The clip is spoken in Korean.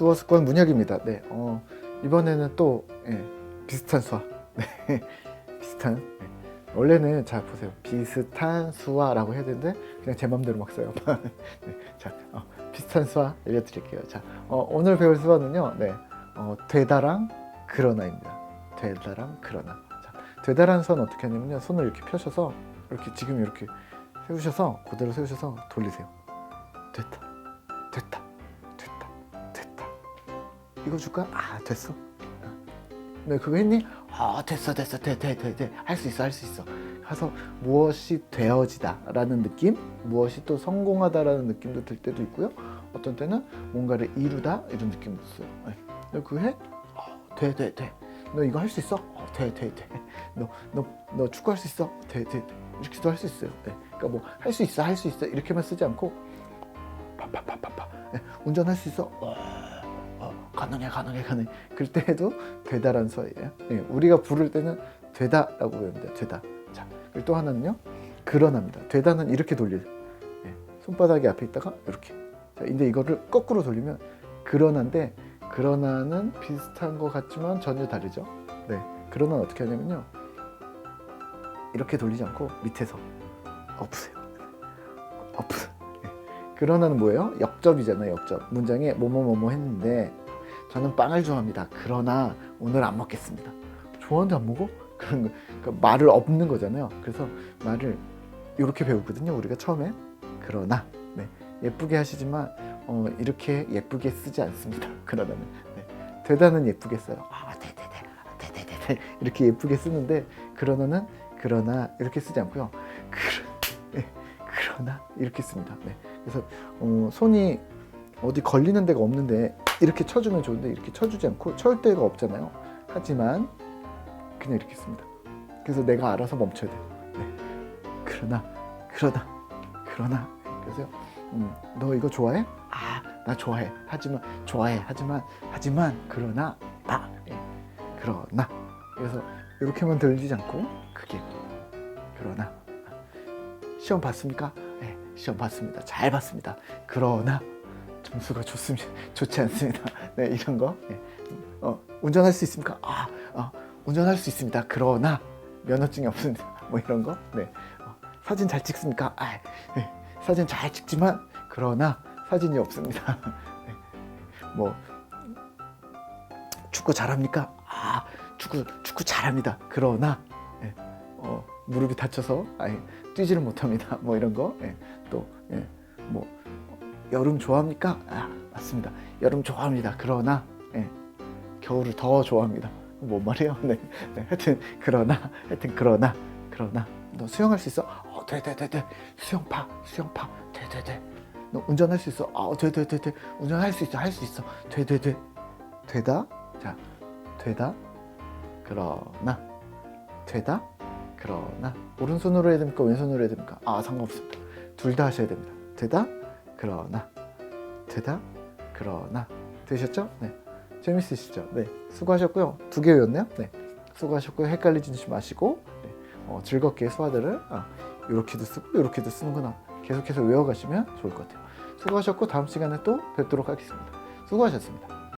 수어 습관 문혁입니다. 네, 어, 이번에는 또 예, 비슷한 수화. 네, 비슷한. 네. 원래는 자 보세요. 비슷한 수화라고 해야 되는데 그냥 제 맘대로 막 써요. 네, 자, 어, 비슷한 수화 알려드릴게요. 자, 어, 오늘 배울 수화는요. 네, 어, 되다랑 그러나입니다. 되다랑 그러나. 자, 되다라는 수화는 어떻게 하냐면요. 손을 이렇게 펴셔서 이렇게 지금 이렇게 세우셔서 그대로 세우셔서 돌리세요. 됐다, 이거 줄까? 아 됐어. 네 그거 했니? 아 됐어 됐어 돼돼돼돼할 수 있어 할 수 있어. 가서 무엇이 되어지다라는 느낌, 무엇이 또 성공하다라는 느낌도 들 때도 있고요. 어떤 때는 뭔가를 이루다 이런 느낌도 있어요. 네. 너 그거 해? 어, 돼, 돼, 돼. 너 이거 할 수 있어? 어, 돼, 돼, 돼. 너, 너, 너 축구할 수 있어? 돼, 돼, 돼. 이렇게도 할 수 있어요. 네. 그러니까 뭐 할 수 있어, 할 수 있어 이렇게만 쓰지 않고 파파파파파. 네. 운전할 수 있어? 어, 어, 가능해, 가능해, 가능해. 그럴 때도 되다라는 소리예요. 네. 우리가 부를 때는 되다라고 외웁니다. 되다. 자, 그리고 또 하나는요. 그러나입니다. 되다는 이렇게 돌려요. 네. 손바닥이 앞에 있다가 이렇게. 자, 근데 이거를 거꾸로 돌리면 그러나인데 그러나는 비슷한 것 같지만 전혀 다르죠. 네. 그러나는 어떻게 하냐면요. 이렇게 돌리지 않고 밑에서 엎으세요. 엎으. 네. 그러나는 뭐예요? 역접이잖아요. 역접. 문장에 뭐뭐뭐뭐 했는데 저는 빵을 좋아합니다. 그러나 오늘 안 먹겠습니다. 좋아하는데 안 먹어? 그런 거. 그러니까 말을 엎는 거잖아요. 그래서 말을 이렇게 배우거든요. 우리가 처음에 그러나 네. 예쁘게 하시지만 어, 이렇게 예쁘게 쓰지 않습니다. 그러나는 네. 되다는 예쁘게 써요. 아, 되되되, 되되되 이렇게 예쁘게 쓰는데 그러나는 그러나 이렇게 쓰지 않고요. 그러, 네. 그러나 이렇게 씁니다. 네. 그래서 어, 손이 어디 걸리는 데가 없는데 이렇게 쳐주면 좋은데 이렇게 쳐주지 않고 쳐올 데가 없잖아요. 하지만 그냥 이렇게 씁니다. 그래서 내가 알아서 멈춰야 돼요. 네. 그러나 그러나 그러나 그래서 음, 너 이거 좋아해? 아, 나 좋아해. 하지만 좋아해. 하지만 하지만 그러나 나 예. 그러나 그래서 이렇게만 들리지 않고 그게 그러나 시험 봤습니까? 네, 시험 봤습니다. 잘 봤습니다. 그러나 점수가 좋습니다. 좋지 않습니다. 네, 이런 거. 네. 어, 운전할 수 있습니까? 아, 어, 운전할 수 있습니다. 그러나 면허증이 없습니다. 뭐 이런 거. 네. 어, 사진 잘 찍습니까? 아, 네. 사진 잘 찍지만 그러나 사진이 없습니다. 네. 뭐 축구 잘합니까? 아, 축구 축구 잘합니다. 그러나 예, 어, 무릎이 다쳐서 아예 뛰지를 못합니다. 뭐 이런 거. 예, 또 예, 뭐 여름 좋아합니까? 아, 맞습니다. 여름 좋아합니다. 그러나 예, 겨울을 더 좋아합니다. 뭔 말이에요? 네, 네, 하여튼 그러나 하여튼 그러나 그러나 너 수영할 수 있어? 어, 돼, 돼, 돼, 돼. 수영파, 수영파, 돼, 돼, 돼. 너 운전할 수 있어? 아, 돼, 돼, 돼, 돼. 운전할 수 있어, 할 수 있어. 돼, 돼, 돼. 되다, 자, 되다, 그러나, 되다, 그러나. 오른손으로 해야 됩니까? 왼손으로 해야 됩니까? 아, 상관없습니다. 둘 다 하셔야 됩니다. 되다, 그러나, 되다, 그러나. 되셨죠? 네. 재밌으시죠? 네. 수고하셨고요. 두개 외웠네요. 네. 수고하셨고요. 헷갈리지 마시고 네. 어, 즐겁게 수화들을 아, 이렇게도 쓰고 이렇게도 쓰는구나. 계속해서 외워가시면 좋을 것 같아요. 수고하셨고 다음 시간에 또 뵙도록 하겠습니다. 수고하셨습니다.